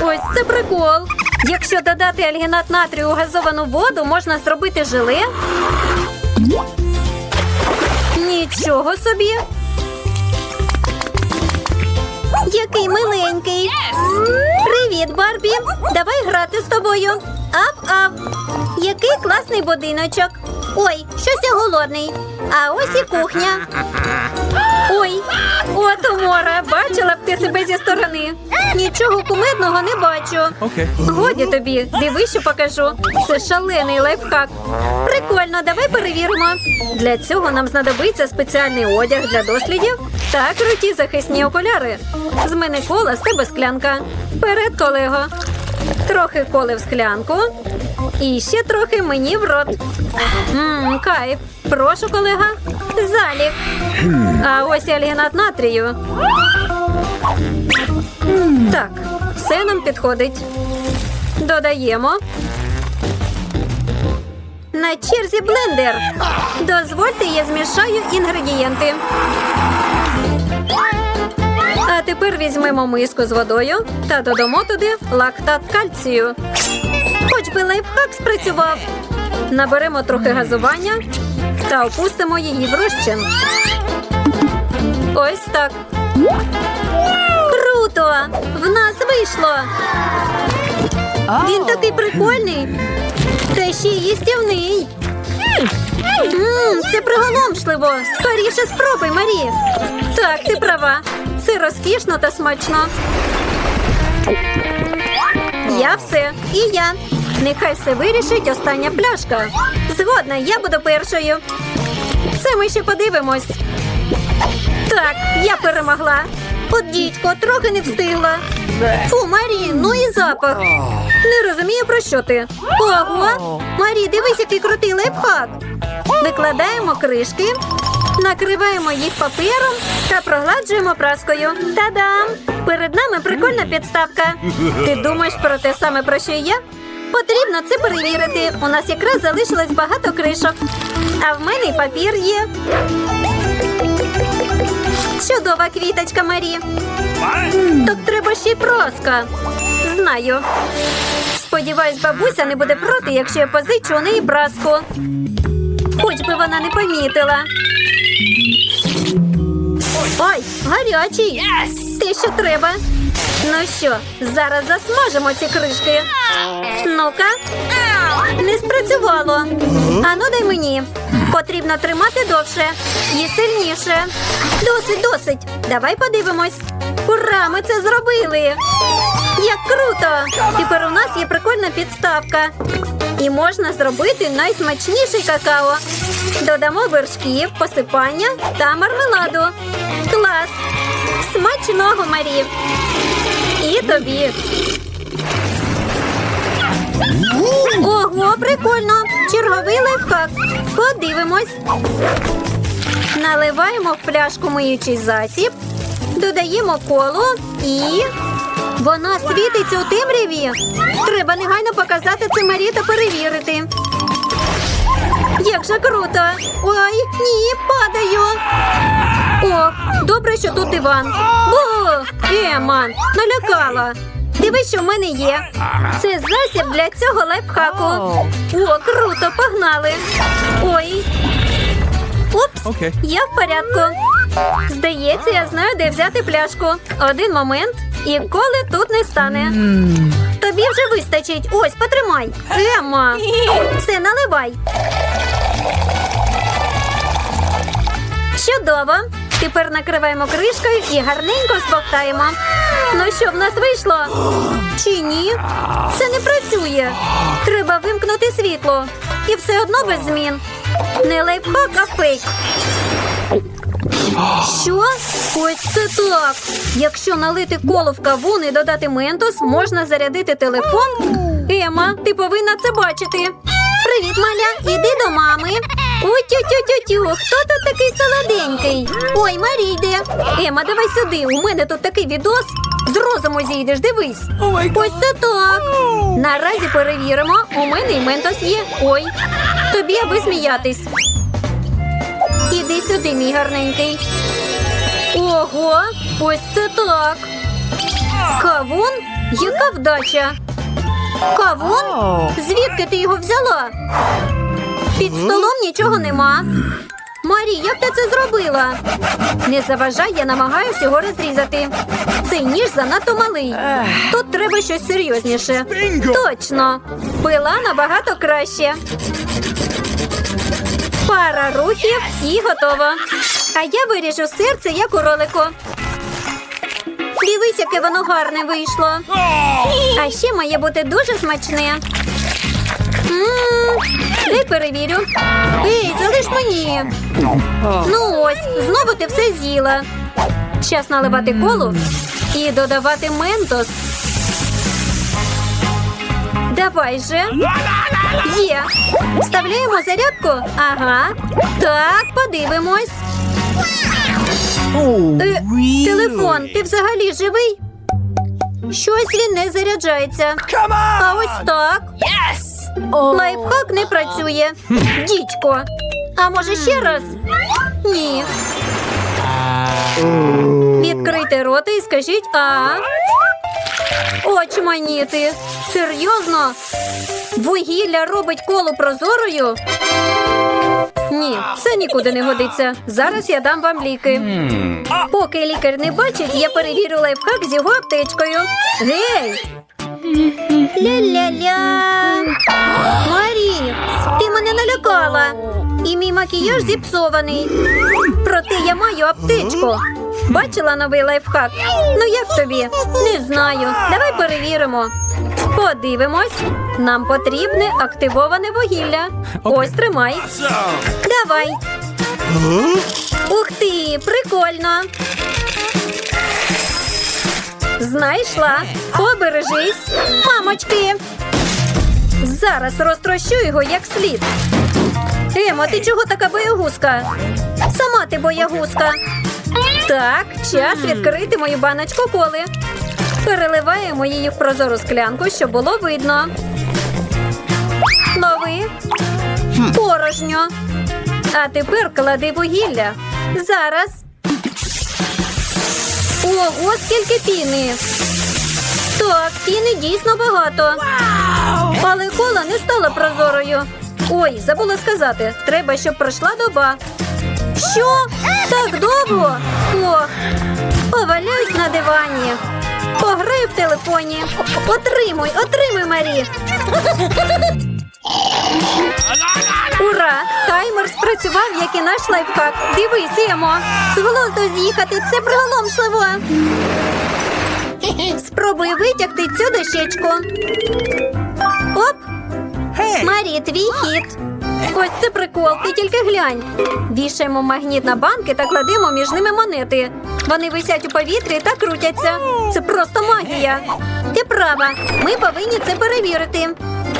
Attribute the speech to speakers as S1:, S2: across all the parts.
S1: Ось це прикол. Якщо додати альгінат натрію у газовану воду, можна зробити желе. Нічого собі. Який миленький. Привіт, Барбі. Давай грати з тобою. Ап-ап. Який класний будиночок. Ой, щось я голодний. А ось і кухня. Ой, от умора, бачила б ти себе зі сторони. Нічого кумедного не бачу.
S2: Okay.
S1: Годі тобі, диви, що покажу. Це шалений лайфхак. Прикольно, давай перевіримо. Для цього нам знадобиться спеціальний одяг для дослідів та круті захисні окуляри. З мене кола, з тебе склянка. Вперед, колего. Трохи коли в склянку. І ще трохи мені в рот. Мм, кайф. Прошу, колега. Залік. А ось альгінат натрію. Так, все нам підходить. Додаємо. На черзі блендер. Дозвольте, я змішаю інгредієнти. А тепер візьмемо миску з водою та додамо туди лактат кальцію. Хоч би лайфхак спрацював. Наберемо трохи газування та опустимо її в розчин. Ось так. Круто! В нас вийшло! Він такий прикольний. Та ще й їстівний. Це приголомшливо. Скоріше спробуй, Марі. Так, ти права. Це розкішно та смачно. Я все. І я. Нехай все вирішить остання пляшка. Згодна, я буду першою. Це ми ще подивимось. Так, я перемогла. От трохи не встигла. Фу, Марі, ну і запах. Не розумію, про що ти. Ого! Марі, дивись, який крутий лайфхак. Викладаємо кришки, накриваємо їх папером та прогладжуємо праскою. Та-дам! Перед нами прикольна підставка. Ти думаєш про те саме, про що я? Потрібно це перевірити. У нас якраз залишилось багато кришок. А в мене й папір є. Чудова квіточка, Марі. Так треба ще й праска. Знаю. Сподіваюсь, бабуся не буде проти, якщо я позичу у неї праску. Хоч би вона не помітила. Ой, гарячий. Те, що треба. Ну що, зараз засмажимо ці кришки. Ну-ка. Не спрацювало. Ану, дай мені. Потрібно тримати довше і сильніше. Досить, досить. Давай подивимось. Ура, ми це зробили. Як круто! Тепер у нас є прикольна підставка. І можна зробити найсмачніший какао. Додамо вершків, посипання та мармеладу. Клас! Смачного, Марі! І тобі. Ого, прикольно! Черговий лайфхак. Подивимось. Наливаємо в пляшку миючий засіб, додаємо коло і. Вона світиться у темряві. Треба негайно показати це Марі та перевірити. Як же круто! Ой, ні, падаю. О, добре, що тут Іван. Бу! Ема, налякала. Дивись, що в мене є. Це засіб для цього лайфхаку. О, круто, погнали. Ой. Упс, я в порядку. Здається, я знаю, де взяти пляшку. Один момент, і коли тут не стане. Тобі вже вистачить. Ось, потримай. Ема. Все, наливай. Чудово. Тепер накриваємо кришкою і гарненько збовтаємо. Ну що, в нас вийшло? Чи ні? Це не працює. Треба вимкнути світло. І все одно без змін. Не лайфхак, а фейк. Що? Ось це так. Якщо налити коло в кавун і додати ментос, можна зарядити телефон. Ема, ти повинна це бачити. Привіт, маля, іди до мами. Ой, тю-тю-тю-тю, хто тут такий солоденький? Ой, Марі йде. Ема, давай сюди. У мене тут такий відос. З розуму зійдеш, дивись. Ось це так. Наразі перевіримо. У мене і ментос є. Ой, тобі аби сміятись. Іди сюди, мій гарненький. Ого, ось це так. Кавун? Яка вдача? Кавун? Звідки ти його взяла? Під столом нічого нема. Марі, як ти це зробила? Не заважай, я намагаюся його розрізати. Цей ніж занадто малий. Тут треба щось серйозніше. Точно. Пила набагато краще. Пара рухів і готово. А я виріжу серце, як у ролику. Дивись, яке воно гарне вийшло. А ще має бути дуже смачне. Дай перевірю. Ей, залиш мені. Ну ось, знову ти все з'їла. Час наливати колу і додавати ментос. Давай же. Є. Вставляємо зарядку. Ага. Так, подивимось. Е, телефон, ти взагалі живий? Щось він не заряджається. А ось так. Лайфхак не працює. Дідько. А може ще раз? Ні. Відкрийте рота і скажіть а. Очманіти. Серйозно? Вугілля робить колу прозорою? Ні, це нікуди не годиться. Зараз я дам вам ліки. Поки лікар не бачить, я перевірю лайфхак з його аптечкою. Гей! Ля-ля-ля. Марі, ти мене налякала. І мій макіяж зіпсований. Проте я маю аптечку. Бачила новий лайфхак? Ну як тобі? Не знаю. Давай перевіримо. Подивимось. Нам потрібне активоване вугілля. Ось тримай. Давай. Ух ти, прикольно. Знайшла. Побережись. Мамочки. Зараз розтрощу його як слід. Емо, ти чого така боягузка? Сама ти боягузка. Так, час відкрити мою баночку коли. Переливаємо її в прозору склянку, щоб було видно. Лови. Порожньо. А тепер клади вугілля. Зараз. Ого, скільки піни. Так, піни дійсно багато. Але кола не стала прозорою. Ой, забула сказати. Треба, щоб пройшла доба. Що? Так довго? Ох, поваляюсь на дивані. Пограю в телефоні. Отримуй, отримуй, Марі. Спрацював, як і наш лайфхак. Дивись, Емо. З глузду з'їхати це приголомшливо. Спробуй витягти цю дощечку. Оп! Марі, твій хід. Ось це прикол, ти тільки глянь. Вішаємо магніт на банки та кладемо між ними монети. Вони висять у повітрі та крутяться. Це просто магія. Ти права, ми повинні це перевірити.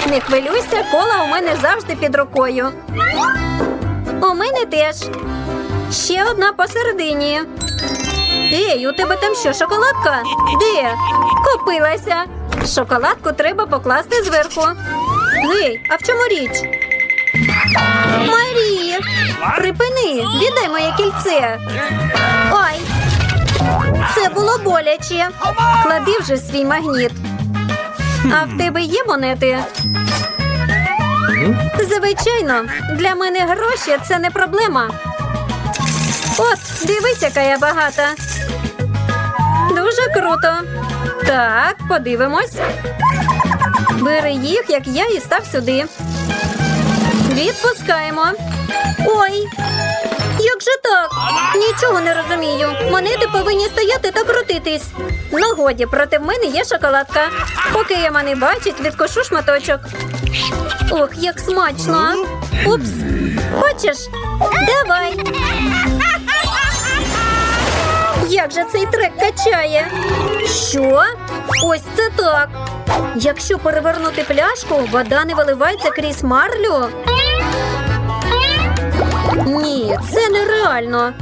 S1: Не хвилюйся, кола у мене завжди під рукою. У мене теж. Ще одна посередині. Ей, у тебе там що, шоколадка? Де? Купилася. Шоколадку треба покласти зверху. Гей, а в чому річ? Марі, припини, віддай моє кільце. Ой, це було боляче. Клади вже свій магніт. А в тебе є монети? Звичайно, для мене гроші це не проблема. От, дивись, яка я багата. Дуже круто. Так, подивимось. Бери їх, як я, і став сюди. Відпускаємо. Ой, як так? Нічого не розумію. Монети повинні стояти та крутитись. Ну годі, проти мене є шоколадка. Поки Ема не бачить, відкошу шматочок. Ох, як смачно. Упс. Хочеш? Давай. Як же цей трек качає? Що? Ось це так. Якщо перевернути пляшку, вода не виливається крізь марлю. Ні, це нереально.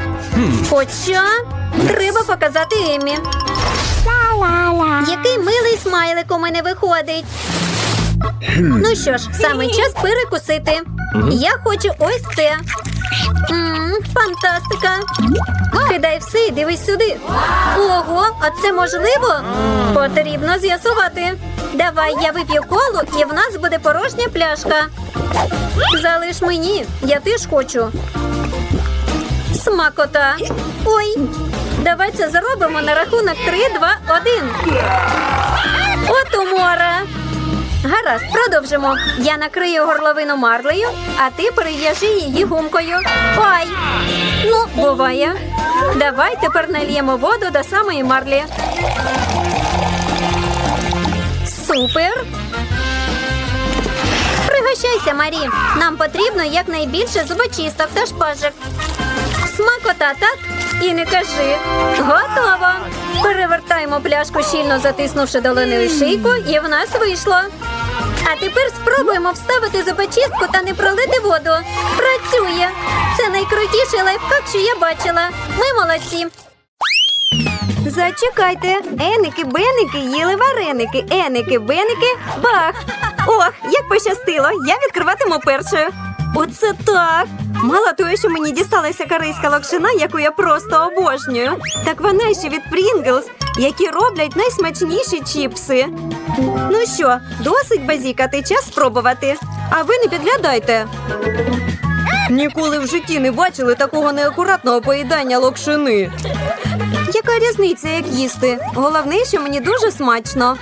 S1: Хоча треба показати Емі. Який милий смайлик у мене виходить. Ну що ж, саме час перекусити. Я хочу ось це.
S3: Ммм, фантастика. Кидай все і дивись сюди. Ого, а це можливо? Потрібно з'ясувати. Давай я вип'ю колу, і в нас буде порожня пляшка. Залиш мені, я теж хочу. Смакота. Ой. Давай це заробимо на рахунок 3, 2, 1. От умора. Гаразд, продовжимо. Я накрию горловину марлею, а ти перев'яжи її гумкою. Ой! Ну, буває. Давай тепер нальємо воду до самої марлі. Супер! Пригощайся, Марі. Нам потрібно якнайбільше зубочисток та шпажок. Смакота, так? І не кажи. Готово. Перевертаємо пляшку, щільно затиснувши долоною шийку, і в нас вийшло. А тепер спробуємо вставити зубочистку та не пролити воду. Працює. Це найкрутіший лайфхак, що я бачила. Ми молодці. Зачекайте, еники, беники, їли вареники, еники, беники, бах! Ох, як пощастило! Я відкриватиму першою. Оце так! Мало того, що мені дісталася корейська локшина, яку я просто обожнюю. Так вона ще від Pringles, які роблять найсмачніші чіпси. Ну що, досить базікати, час спробувати. А ви не підглядайте. Ніколи в житті не бачили такого неакуратного поїдання локшини. Яка різниця, як їсти? Головне, що мені дуже смачно.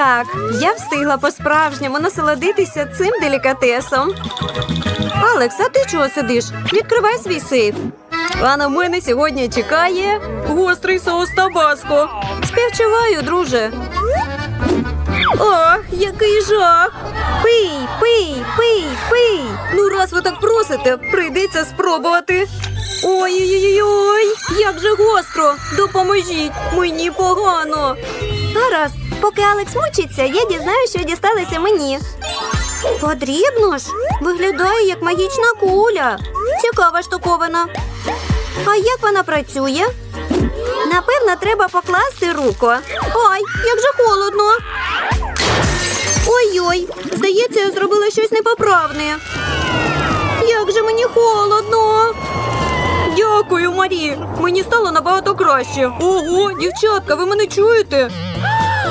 S3: Так, я встигла по-справжньому насолодитися цим делікатесом. Алекс, а ти чого сидиш? Відкривай свій сейф. А на мене сьогодні чекає гострий соус табаско. Співчуваю, друже. Ох, який жах! Пий, пий, пий, пий. Ну, раз ви так просите, прийдеться спробувати. Ой-ой-ой, як же гостро! Допоможіть! Мені погано. Гаразд, поки Алекс мучиться, я дізнаюся, що дісталося мені. Потрібно ж. Виглядає як магічна куля. Цікава штуковина. А як вона працює? Напевно, треба покласти руку. Ой, як же холодно. Ой-ой, здається, я зробила щось непоправне. Як же мені холодно. Дякую, Марі. Мені стало набагато краще. Ого, дівчатка, ви мене чуєте?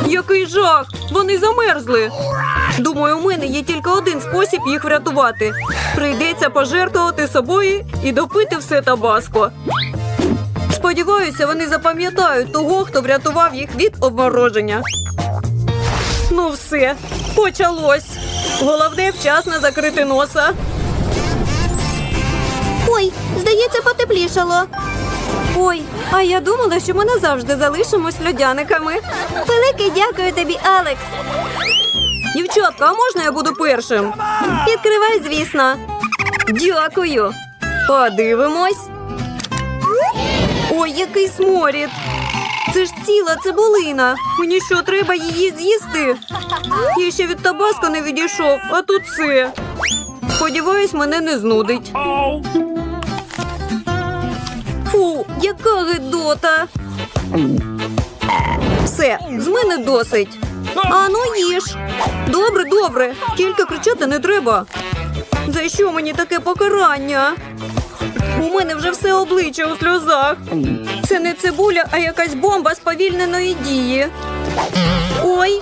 S3: Який жах! Вони замерзли. Думаю, у мене є тільки один спосіб їх врятувати. Прийдеться пожертвувати собою і допити все табаско. Сподіваюся, вони запам'ятають того, хто врятував їх від обмороження. Ну, все, почалось. Головне вчасно закрити носа. Ой, здається, потеплішало. Ой, а я думала, що ми назавжди залишимось льодяниками. Велике дякую тобі, Алекс. Дівчатка, а можна я буду першим? Відкривай, звісно. Дякую. Подивимось. Ой, який сморід. Це ж ціла цибулина. Мені що, треба її з'їсти? Я ще від табаско не відійшов, а тут це. Сподіваюсь, мене не знудить. Яка гидота. Все, з мене досить. А ну їж. Добре, добре. Тільки кричати не треба. За що мені таке покарання? У мене вже все обличчя у сльозах. Це не цибуля, а якась бомба сповільненої дії. Ой.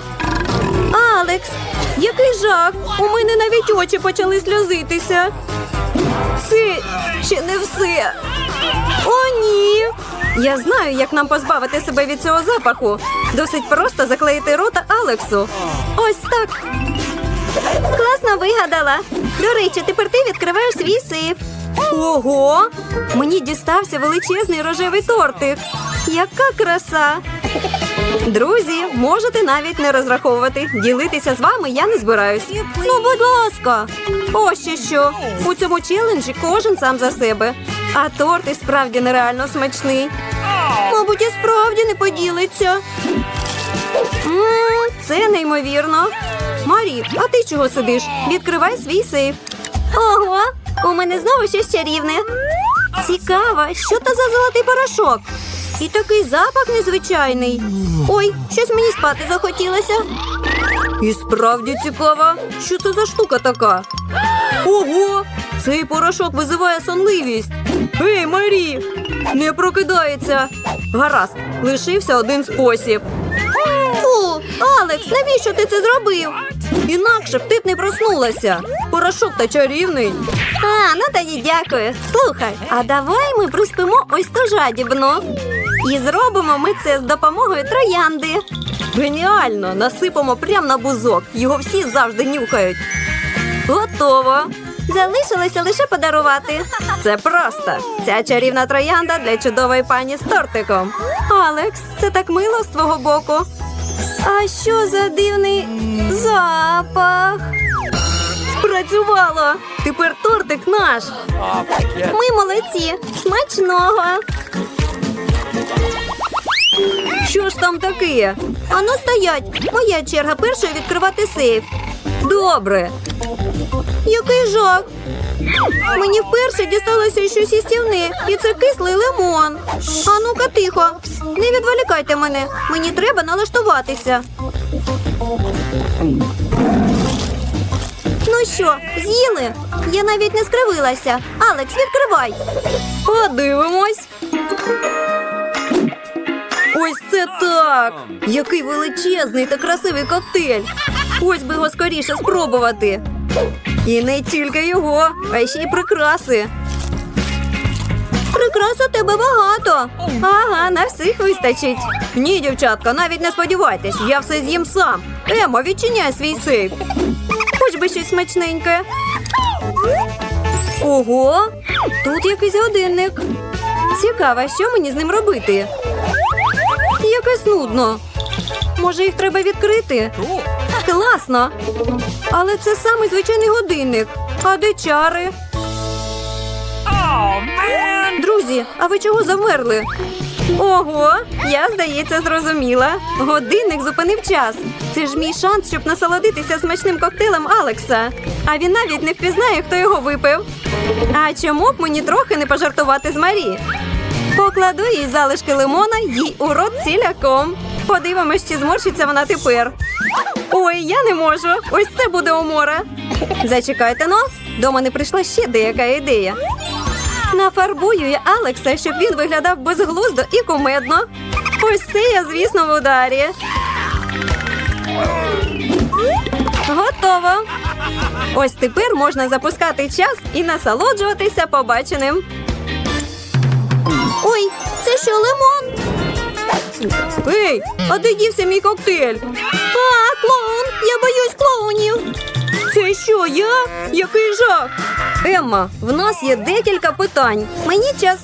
S3: Алекс, який жах! У мене навіть очі почали сльозитися. Це ще не все. О, ні. Я знаю, як нам позбавити себе від цього запаху. Досить просто заклеїти рота Алексу. Ось так. Класно вигадала. До речі, тепер ти відкриваєш свій сейф. Ого! Мені дістався величезний рожевий тортик. Яка краса! Друзі, можете навіть не розраховувати. Ділитися з вами я не збираюсь. Ну, будь ласка. Ось ще що. У цьому челенджі кожен сам за себе. А торт і справді нереально смачний. Мабуть, і справді не поділиться. Це неймовірно. Марі, а ти чого сидиш? Відкривай свій сейф. Ого, у мене знову щось чарівне. Цікаво, що то за золотий порошок? І такий запах незвичайний. Ой, щось мені спати захотілося. І справді цікаво, що це за штука така. Ого! Цей порошок визиває сонливість. Ей, Марі! Не прокидається. Гаразд, лишився один спосіб. Фу, Алекс, навіщо ти це зробив? Інакше б ти б не проснулася. Порошок та чарівний. А, ну тоді дякую. Слухай, а давай ми приспимо ось ту жадібну. І зробимо ми це з допомогою троянди. Геніально! Насипемо прямо на бузок. Його всі завжди нюхають. Готово. Залишилося лише подарувати. Це просто. Ця чарівна троянда для чудової пані з тортиком. Алекс, це так мило з твого боку. А що за дивний запах? Спрацювало! Тепер тортик наш. Ми молодці. Смачного. Що ж там таке? Ану стоять. Моя черга першою відкривати сейф. Добре. Який жах. Мені вперше дісталося щось істівне, і це кислий лимон. А ну-ка тихо. Не відволікайте мене. Мені треба налаштуватися. Ну що, з'їли? Я навіть не скривилася. Алекс, відкривай. Подивимось. Ось це так! Який величезний та красивий коктейль! Ось би його скоріше спробувати. І не тільки його, а ще й прикраси. Прикрас у тебе багато. Ага, на всіх вистачить. Ні, дівчатка, навіть не сподівайтесь, я все з'їм сам. Емо, відчиняй свій сейф. Хоч би щось смачненьке. Ого, тут якийсь годинник. Цікаво, що мені з ним робити. Якось нудно. Може, їх треба відкрити? Класно. Але це самий звичайний годинник. А де чари? Друзі, а ви чого замерли? Ого, я, здається, зрозуміла. Годинник зупинив час. Це ж мій шанс, щоб насолодитися смачним коктейлем Алекса. А він навіть не впізнає, хто його випив. А чому б мені трохи не пожартувати з Марі? Покладу їй залишки лимона їй у рот ціляком. Подивимось, чи зморщиться вона тепер. Ой, я не можу. Ось це буде умора. Зачекайте но. До мене прийшла ще деяка ідея. Нафарбую я Алекса, щоб він виглядав безглуздо і кумедно. Ось це я, звісно, в ударі. Готово. Ось тепер можна запускати час і насолоджуватися побаченим. Ой, це що лимон? Ей, а де дівся мій коктейль? А, клоун! Я боюсь клоунів. Це що, я? Який жах? Емма, в нас є декілька питань. Мені час